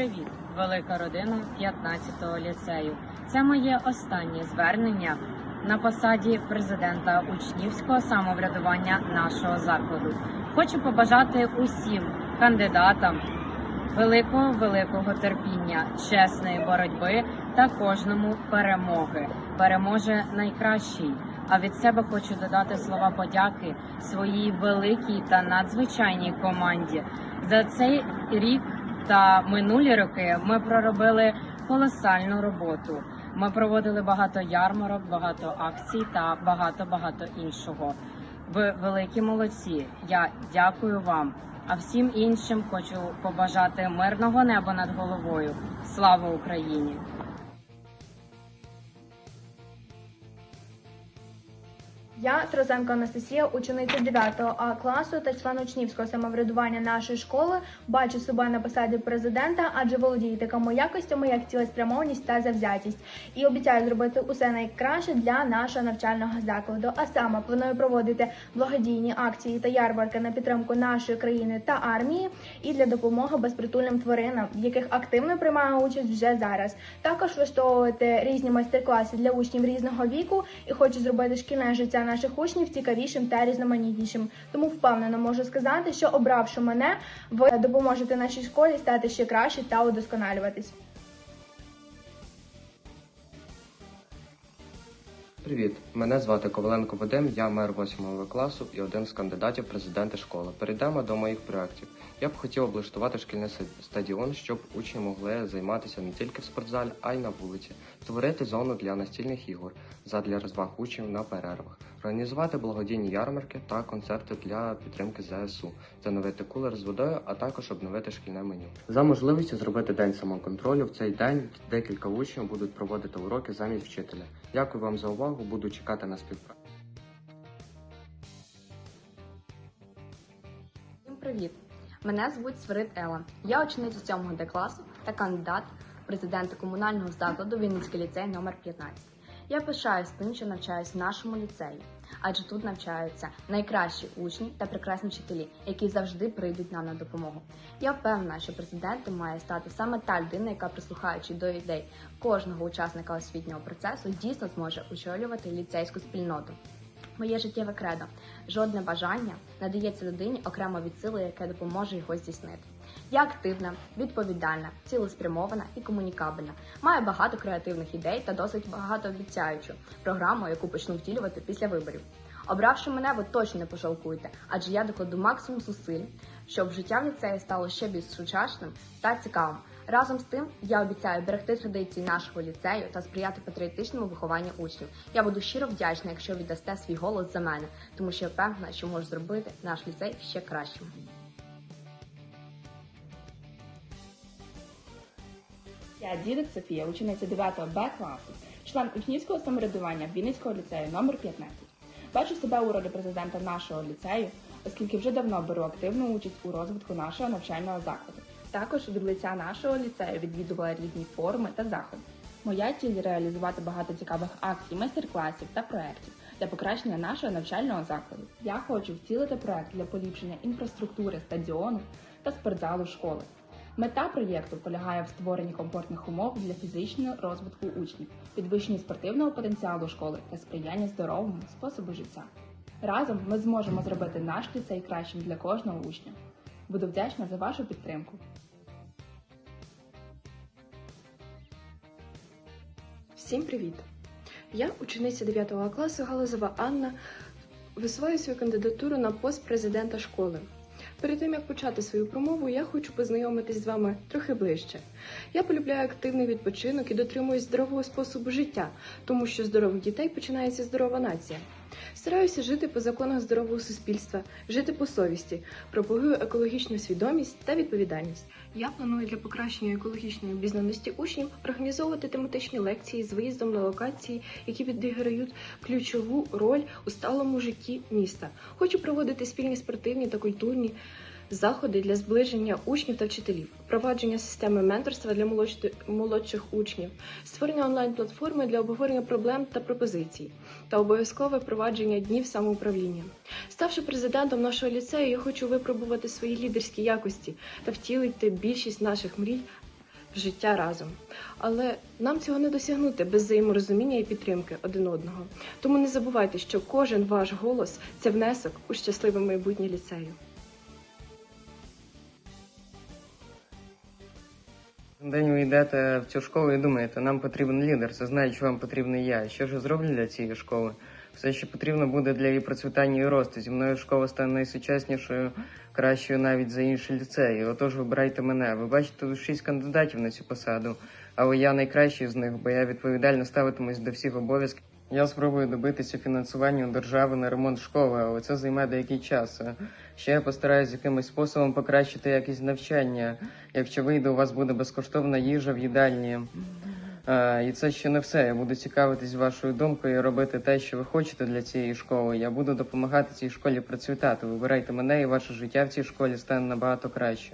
Привіт, велика родина 15-го ліцею. Це моє останнє звернення на посаді президента учнівського самоврядування нашого закладу. Хочу побажати усім кандидатам великого великого терпіння, чесної боротьби та кожному перемоги. Переможе найкращий. А від себе хочу додати слова подяки своїй великій та надзвичайній команді. За цей рік та минулі роки ми проробили колосальну роботу. Ми проводили багато ярмарок, багато акцій та багато багато іншого. Ви великі молодці. Я дякую вам. А всім іншим хочу побажати мирного неба над головою. Слава Україні! Я Трозенко Анастасія, учениця 9 А класу та член учнівського самоврядування нашої школи. Бачу себе на посаді президента, адже володію такими якостями, як цілеспрямованість та завзятість. І обіцяю зробити усе найкраще для нашого навчального закладу. А саме планую проводити благодійні акції та ярмарки на підтримку нашої країни та армії і для допомоги безпритульним тваринам, в яких активно приймаю участь вже зараз. Також влаштовувати різні майстер-класи для учнів різного віку і хочу зробити шкільне життя наших учнів цікавішим та різноманітнішим. Тому впевнено можу сказати, що обравши мене, ви допоможете нашій школі стати ще краще та удосконалюватись. Привіт, мене звати Коваленко Вадим, я мер 8 класу і один з кандидатів в президенти школи. Перейдемо до моїх проєктів. Я б хотів облаштувати шкільний стадіон, щоб учні могли займатися не тільки в спортзалі, а й на вулиці, створити зону для настільних ігор задля розваг учнів на перервах, організувати благодійні ярмарки та концерти для підтримки ЗСУ, встановити кулер з водою, а також обновити шкільне меню. За можливістю зробити день самоконтролю. В цей день декілька учнів будуть проводити уроки замість вчителя. Дякую вам за увагу. Буду чекати на співпрацю. Всім привіт! Мене звуть Свирид Ела. Я учениця 7 Д класу та кандидат президента комунального закладу Вінницький ліцей номер 15. Я пишаюсь тим, що навчаюсь в нашому ліцеї, адже тут навчаються найкращі учні та прекрасні вчителі, які завжди прийдуть нам на допомогу. Я впевнена, що президентом має стати саме та людина, яка, прислухаючи до ідей кожного учасника освітнього процесу, дійсно зможе очолювати ліцейську спільноту. Моє життєве кредо. Жодне бажання надається людині окремо від сили, яке допоможе його здійснити. Я активна, відповідальна, цілеспрямована і комунікабельна. Маю багато креативних ідей та досить багатообіцяючу програму, яку почну втілювати після виборів. Обравши мене, ви точно не пожалкуєте, адже я докладу максимум зусиль, щоб життя в ліцеї стало ще більш сучасним та цікавим. Разом з тим, я обіцяю берегти традиції нашого ліцею та сприяти патріотичному вихованню учнів. Я буду щиро вдячна, якщо віддасте свій голос за мене, тому що я впевнена, що можу зробити наш ліцей ще кращим. Я дідик Софія, учениця 9 Б класу, член учнівського самоврядування Вінницького ліцею номер 15. Бачу себе у ролі президента нашого ліцею, оскільки вже давно беру активну участь у розвитку нашого навчального закладу. Також від лиця нашого ліцею відвідувала різні форуми та заходи. Моя ціль реалізувати багато цікавих акцій, майстер-класів та проєктів для покращення нашого навчального закладу. Я хочу втілити проект для поліпшення інфраструктури стадіону та спортзалу школи. Мета проєкту полягає в створенні комфортних умов для фізичного розвитку учнів, підвищенні спортивного потенціалу школи та сприяння здоровому способу життя. Разом ми зможемо зробити наш ліцей кращим для кожного учня. Буду вдячна за вашу підтримку. Всім привіт! Я учениця 9 класу Галузова Анна. Висуваю свою кандидатуру на пост президента школи. Перед тим як почати свою промову, я хочу познайомитись з вами трохи ближче. Я полюбляю активний відпочинок і дотримуюсь здорового способу життя, тому що здорових дітей починається здорова нація. Стараюся жити по законах здорового суспільства, жити по совісті, пропагую екологічну свідомість та відповідальність. Я планую для покращення екологічної обізнаності учнів організовувати тематичні лекції з виїздом на локації, які відіграють ключову роль у сталому житті міста. Хочу проводити спільні спортивні та культурні заходи для зближення учнів та вчителів, впровадження системи менторства для молодши- молодших учнів, створення онлайн-платформи для обговорення проблем та пропозицій, та обов'язкове впровадження днів самоуправління. Ставши президентом нашого ліцею, я хочу випробувати свої лідерські якості та втілити більшість наших мрій в життя разом. Але нам цього не досягнути без взаєморозуміння і підтримки один одного. Тому не забувайте, що кожен ваш голос це внесок у щасливе майбутнє ліцею. День ви йдете в цю школу і думаєте, нам потрібен лідер, це знає, що вам потрібний я. Що ж зроблю для цієї школи? Все, що потрібно буде для її процвітання і росту. Зі мною школа стане найсучаснішою, кращою навіть за інші ліцеї. Отож, вибирайте мене. Ви бачите, тут шість кандидатів на цю посаду, але я найкращий з них, бо я відповідально ставитимусь до всіх обов'язків. Я спробую добитися фінансування у держави на ремонт школи, але це займе деякий час. Ще я постараюсь якимось способом покращити якість навчання. Якщо вийде, у вас буде безкоштовна їжа в їдальні. А, і це ще не все. Я буду цікавитись вашою думкою і робити те, що ви хочете для цієї школи. Я буду допомагати цій школі процвітати. Вибирайте мене, і ваше життя в цій школі стане набагато краще.